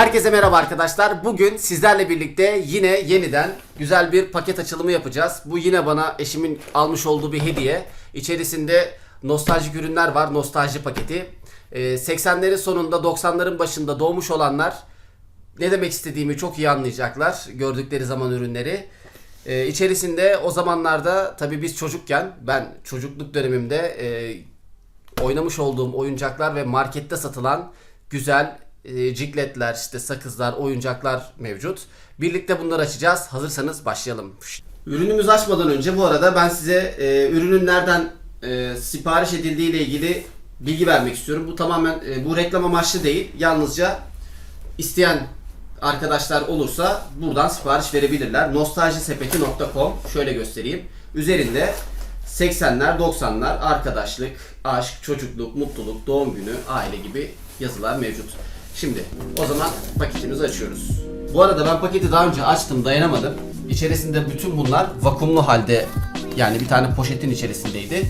Herkese merhaba arkadaşlar. Bugün sizlerle birlikte yine yeniden güzel bir paket açılımı yapacağız. Bu yine bana eşimin almış olduğu bir hediye. İçerisinde nostaljik ürünler var. Nostalji paketi. Ee, 80'lerin sonunda 90'ların başında doğmuş olanlar ne demek istediğimi çok iyi anlayacaklar. Gördükleri zaman ürünleri. Ee, içerisinde o zamanlarda tabii biz çocukken ben çocukluk dönemimde e, oynamış olduğum oyuncaklar ve markette satılan güzel e, cikletler, işte sakızlar, oyuncaklar mevcut. Birlikte bunları açacağız. Hazırsanız başlayalım. Ürünümüzü açmadan önce bu arada ben size e, ürünün nereden e, sipariş edildiği ile ilgili bilgi vermek istiyorum. Bu tamamen e, bu reklam amaçlı değil. Yalnızca isteyen arkadaşlar olursa buradan sipariş verebilirler. Nostaljisepeti.com şöyle göstereyim. Üzerinde 80'ler, 90'lar, arkadaşlık, aşk, çocukluk, mutluluk, doğum günü, aile gibi yazılar mevcut. Şimdi o zaman paketimizi açıyoruz. Bu arada ben paketi daha önce açtım, dayanamadım. İçerisinde bütün bunlar vakumlu halde yani bir tane poşetin içerisindeydi.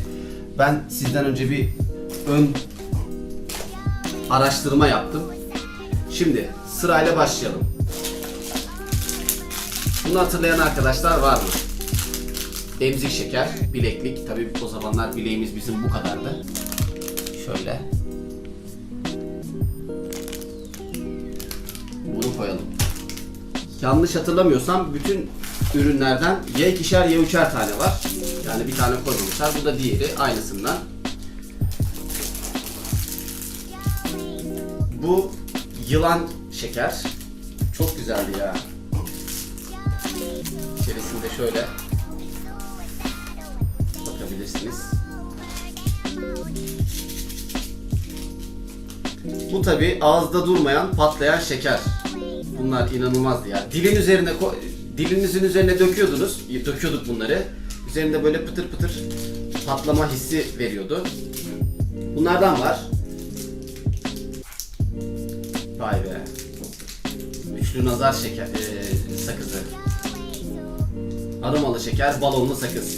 Ben sizden önce bir ön araştırma yaptım. Şimdi sırayla başlayalım. Bunu hatırlayan arkadaşlar var mı? Emzik şeker, bileklik. Tabii o zamanlar bileğimiz bizim bu kadardı. Şöyle. Koyalım. Yanlış hatırlamıyorsam bütün ürünlerden ya ikişer ya üçer tane var. Yani bir tane koymamışlar. Bu da diğeri aynısından. Bu yılan şeker. Çok güzeldi ya. İçerisinde şöyle bakabilirsiniz. Bu tabi ağızda durmayan patlayan şeker. Bunlar inanılmazdı ya. Dilin üzerine dilinizin üzerine döküyordunuz. Döküyorduk bunları. Üzerinde böyle pıtır pıtır patlama hissi veriyordu. Bunlardan var. Vay be. Üçlü nazar şeker eee, sakızı. Aromalı şeker, balonlu sakız.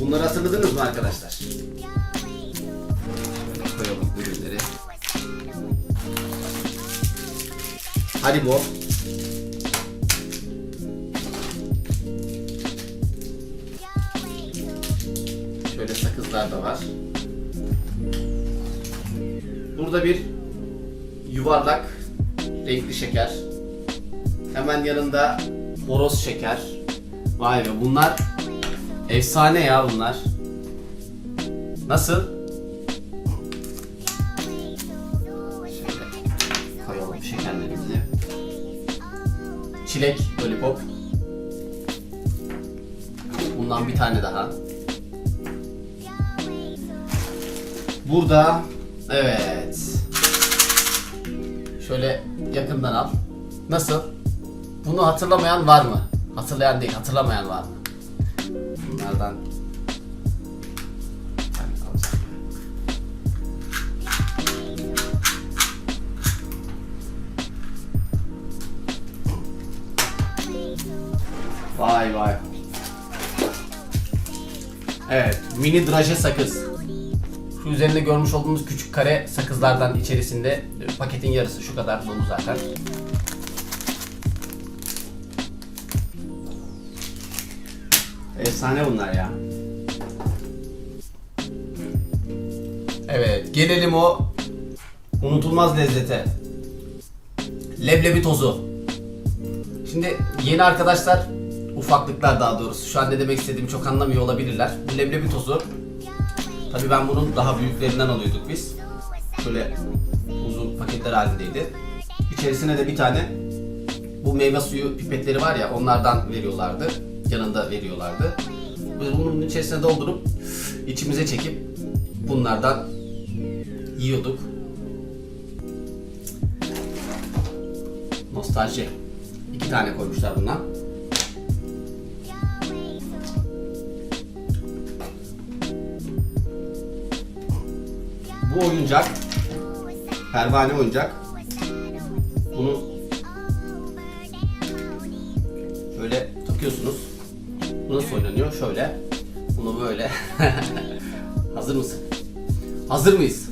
Bunları hatırladınız mı arkadaşlar? Haribo. Şöyle sakızlar da var. Burada bir yuvarlak renkli şeker. Hemen yanında horoz şeker. Vay be bunlar efsane ya bunlar. Nasıl? Çilek lollipop. Bundan bir tane daha. Burada evet. Şöyle yakından al. Nasıl? Bunu hatırlamayan var mı? Hatırlayan değil, hatırlamayan var mı? Bunlardan Vay. Evet, mini draje sakız. Şu üzerinde görmüş olduğunuz küçük kare sakızlardan içerisinde paketin yarısı şu kadar dolu zaten. Efsane bunlar ya. Evet, gelelim o unutulmaz lezzete. Leblebi tozu. Şimdi yeni arkadaşlar, ufaklıklar daha doğrusu şu an ne demek istediğimi çok anlamıyor olabilirler. Bu leblebi tozu, tabi ben bunun daha büyüklerinden alıyorduk biz. Böyle uzun paketler halindeydi. İçerisine de bir tane bu meyve suyu pipetleri var ya onlardan veriyorlardı. Yanında veriyorlardı. Biz bunun içerisine doldurup içimize çekip bunlardan yiyorduk. Nostalji. İki tane koymuşlar bundan. bu oyuncak pervane oyuncak. Bunu şöyle takıyorsunuz. Bu nasıl oynanıyor? Şöyle. Bunu böyle. Hazır mısın? Hazır mıyız?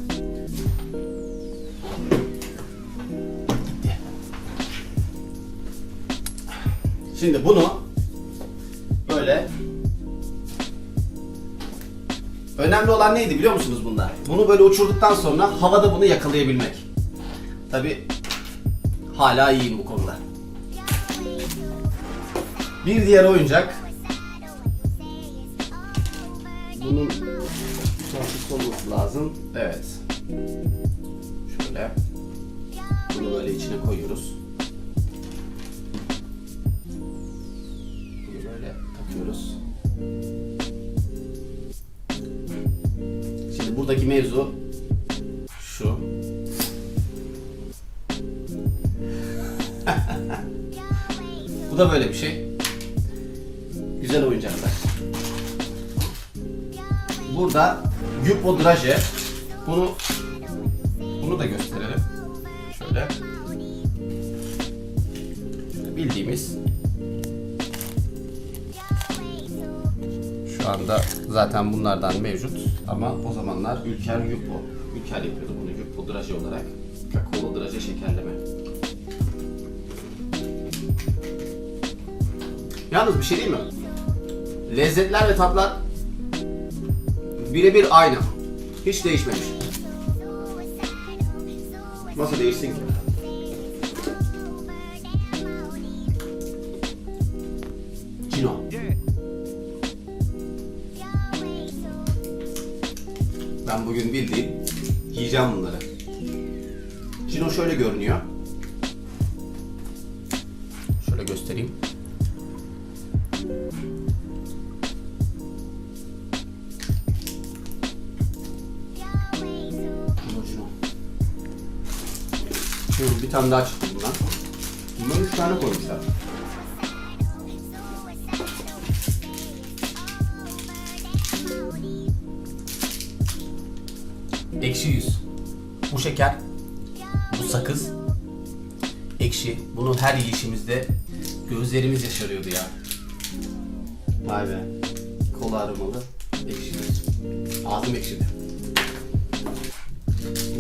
Şimdi bunu Önemli olan neydi biliyor musunuz bunda? Bunu böyle uçurduktan sonra havada bunu yakalayabilmek. Tabi hala iyiyim bu konuda. Bir diğer oyuncak. Bunun şarkısı olması lazım. Evet. Şöyle. Bunu böyle içine koyuyoruz. Bunu böyle takıyoruz. Buradaki mevzu şu. Bu da böyle bir şey. Güzel oyuncaklar. Burada Yupo Draje. Bunu bunu da gösterelim. Şöyle. Şöyle bildiğimiz Şu anda zaten bunlardan mevcut ama o zamanlar Ülker Yupo. Ülker yapıyordu bunu Yupo Draje olarak. Kakaolu Draje şekerleme. Yalnız bir şey değil mi? Lezzetler ve tatlar birebir aynı. Hiç değişmemiş. Nasıl değişsin ki? Bugün bildiğin yiyeceğim bunları. Cino şöyle görünüyor. Şöyle göstereyim. Şimdi bir tane daha çıktı bundan. Bundan üç tane koymuşlar. Ekşi yüz. Bu şeker, bu sakız, ekşi. Bunu her yiyişimizde gözlerimiz yaşarıyordu ya. Vay be. Kola aromalı, ekşi yüz. Ağzım ekşidi.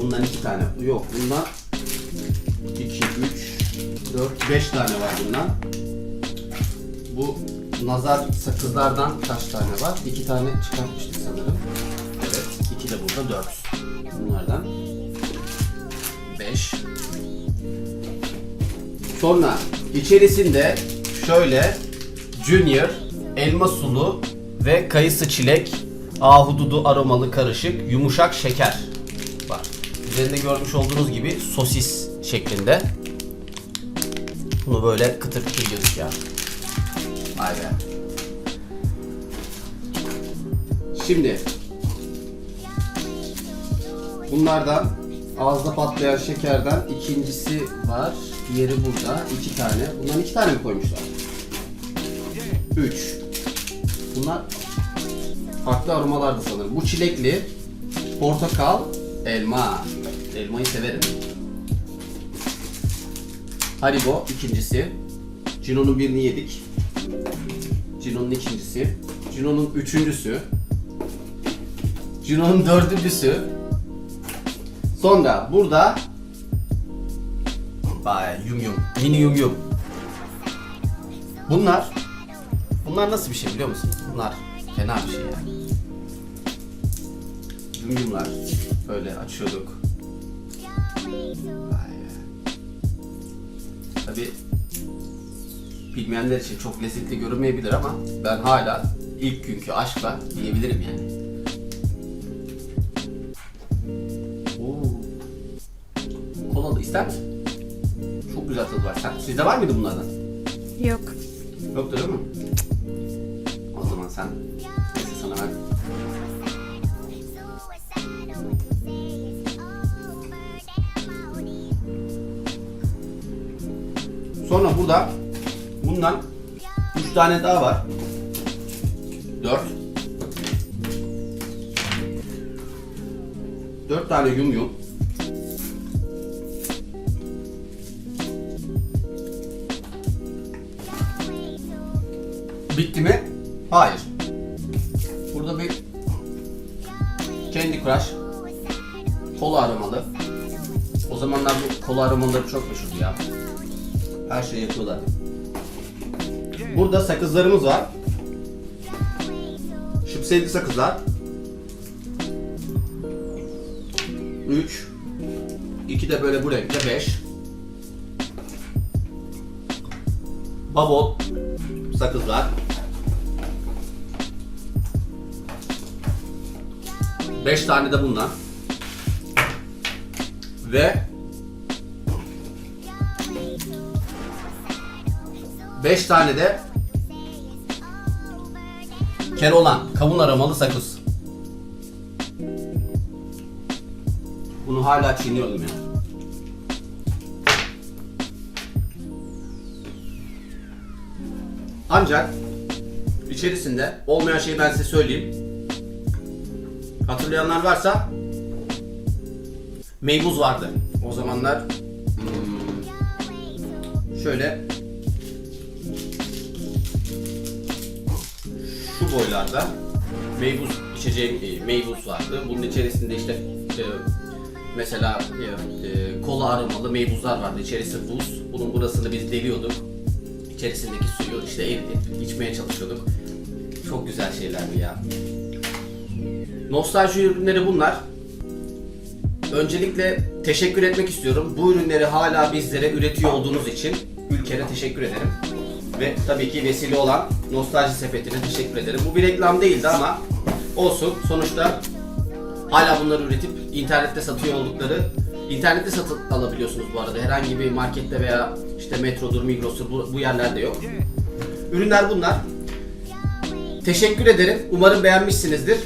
Bundan iki tane. Yok bundan iki, üç, dört, beş tane var bundan. Bu nazar sakızlardan kaç tane var? İki tane çıkartmıştık sanırım. Evet. iki de burada dört. Bunlardan. Beş. Sonra içerisinde şöyle Junior, elma sulu ve kayısı çilek, ahududu aromalı karışık yumuşak şeker var. Üzerinde görmüş olduğunuz gibi sosis şeklinde. Bunu böyle kıtır kıtır yiyoruz ya. Vay be. Şimdi bunlardan ağızda patlayan şekerden ikincisi var. Diğeri burada. iki tane. Bundan iki tane mi koymuşlar? Üç. Bunlar farklı aromalardı sanırım. Bu çilekli, portakal, elma. Elmayı severim. Haribo ikincisi. Cino'nun birini yedik. Cino'nun ikincisi. Cino'nun üçüncüsü. Cino'nun dördüncüsü. Sonra burada Vay yum yum. Mini yum yum. Bunlar Bunlar nasıl bir şey biliyor musunuz? Bunlar fena bir şey yani. Yum yumlar. Böyle açıyorduk. Vay. Tabi bilmeyenler için çok lezzetli görünmeyebilir ama ben hala ilk günkü aşkla yiyebilirim yani. İster misin? Çok güzel tadı var. Sen, sizde var mıydı bunlardan? Yok. Yoktu değil mi? O zaman sen neyse sana ben Sonra burada bundan 3 tane daha var. 4 4 tane yum yum. Bitti mi? Hayır. Burada bir Candy Crush kola aromalı. O zamanlar bu kola aromaları çok meşhurdu ya. Her şey yapıyorlardı. Burada sakızlarımız var. Şıpseyli sakızlar. 3 2 de böyle bu renkte 5 Babol sakızlar. 5 tane de bundan. Ve 5 tane de Keloğlan kavun aromalı sakız. Bunu hala çiğniyorum ya. Ancak içerisinde olmayan şeyi ben size söyleyeyim. Hatırlayanlar varsa meybuz vardı. O zamanlar hmm, şöyle şu boylarda meybuz içeceği e, meybuz vardı. Bunun içerisinde işte e, mesela e, e, kola aromalı meybuzlar vardı. İçerisi buz. Bunun burasını biz deliyorduk. İçerisindeki suyu işte içmeye çalışıyorduk. Çok güzel şeylerdi ya. Nostalji ürünleri bunlar. Öncelikle teşekkür etmek istiyorum. Bu ürünleri hala bizlere üretiyor olduğunuz için ülkene teşekkür ederim. Ve tabii ki vesile olan Nostalji Sepeti'ne teşekkür ederim. Bu bir reklam değildi ama olsun. Sonuçta hala bunları üretip internette satıyor oldukları internette satın alabiliyorsunuz bu arada. Herhangi bir markette veya işte Metro'dur, Migros'tur bu, bu yerlerde yok. Ürünler bunlar. Teşekkür ederim. Umarım beğenmişsinizdir.